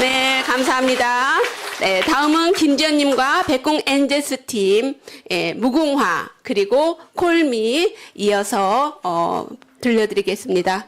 네, 감사합니다. 네, 다음은 김지연님과 백공 엔젤스 팀 예, 무궁화 그리고 콜미 이어서 어, 들려드리겠습니다.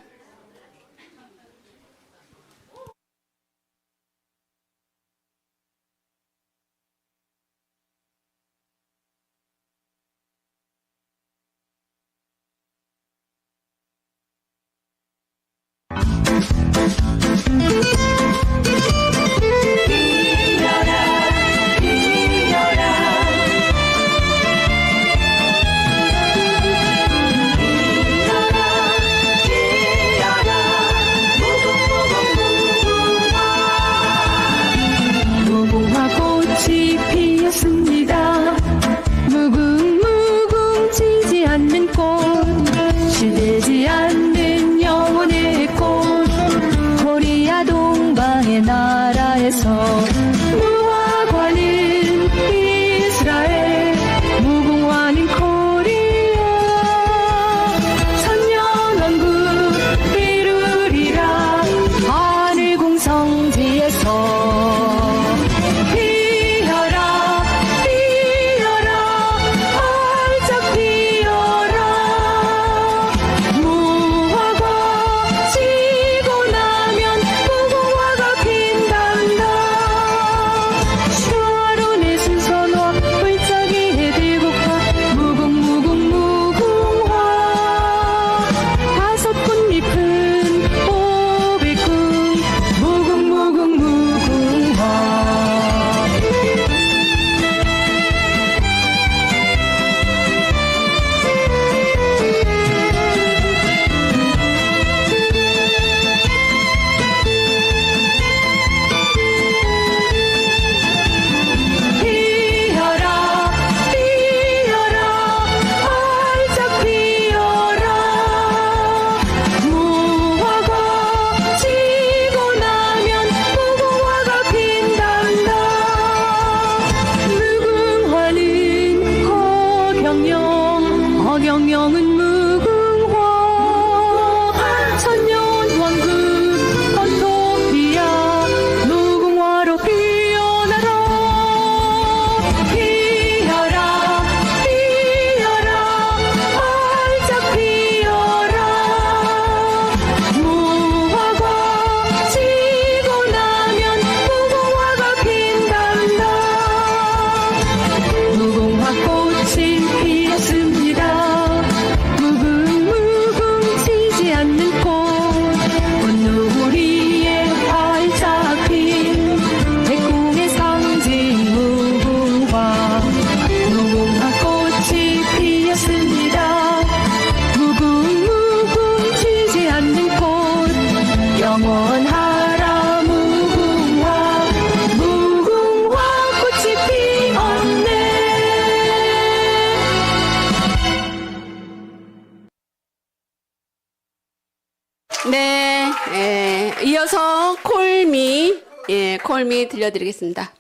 네, 예, 이어서 콜미 예, 콜미 들려드리겠습니다.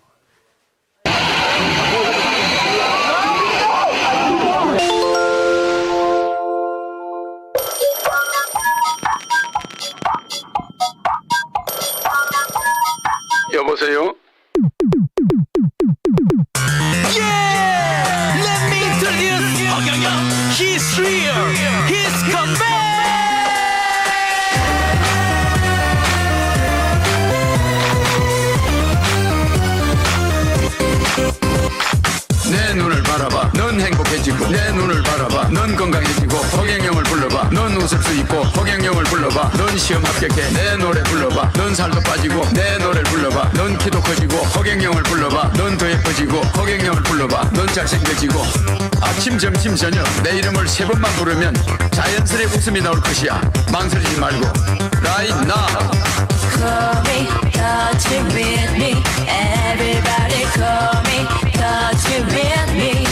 여보세요? Yeah! Let me introduce 허경영. He's real. He's come back. 넌 행복해지고 내 눈을 바라봐. 넌 건강해지고 허경영을 불러봐. 넌 웃을 수 있고 허경영을 불러봐. 넌 시험 합격해 내 노래 불러봐. 넌 살도 빠지고 내 노래를 불러봐. 넌 키도 커지고 허경영을 불러봐. 넌 더 예뻐지고 허경영을 불러봐. 넌 잘생겨지고 아침 점심 저녁 내 이름을 세 번만 부르면 자연스레 웃음이 나올 것이야. 망설이지 말고. Right now. Me, touch it with me. Everybody call me, touch it with me.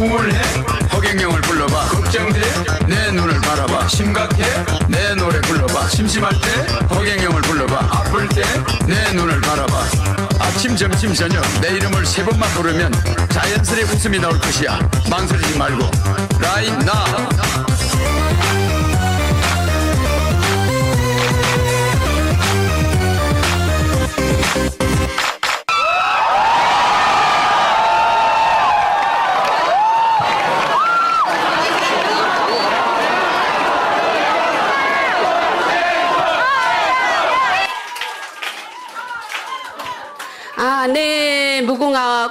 우울해 허경영을 불러봐. 걱정돼? 내 눈을 바라봐. 심각해? 내 노래 불러봐. 심심할 때? 허경영을 불러봐. 아플 때? 내 눈을 바라봐. 아침 점심 저녁. 내 이름을 세 번만 부르면 자연스레 웃음이 나올 것이야. 망설이지 말고. right now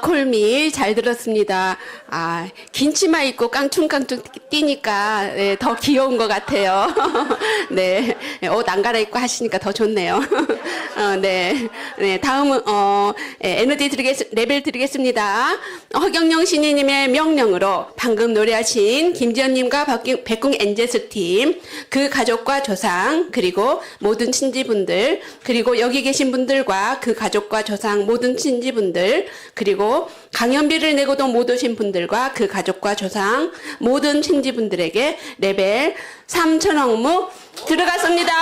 c 3일 잘 들었습니다. 아, 긴 치마 입고 깡충깡충 뛰니까 네, 더 귀여운 것 같아요. 네. 어, 옷안 갈아입고 하시니까 더 좋네요. 어, 네. 네. 다음은, 어, 네, 에너지 드리겠, 레벨 드리겠습니다. 허경영 신인님의 명령으로 방금 노래하신 김지연님과 백궁 엔제스 팀, 그 가족과 조상, 그리고 모든 친지분들, 그리고 여기 계신 분들과 그 가족과 조상, 모든 친지분들, 그리고 강연비를 내고도 못 오신 분들과 그 가족과 조상, 모든 친지분들에게 레벨 3천억 무 들어갔습니다.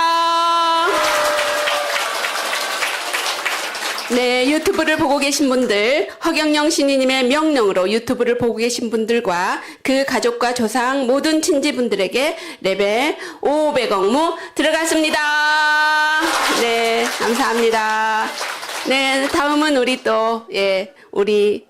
네, 유튜브를 보고 계신 분들, 허경영 신이님의 명령으로 유튜브를 보고 계신 분들과 그 가족과 조상 모든 친지분들에게 레벨 500억 무 들어갔습니다. 네, 감사합니다. 네, 다음은 우리 또, 예, 우리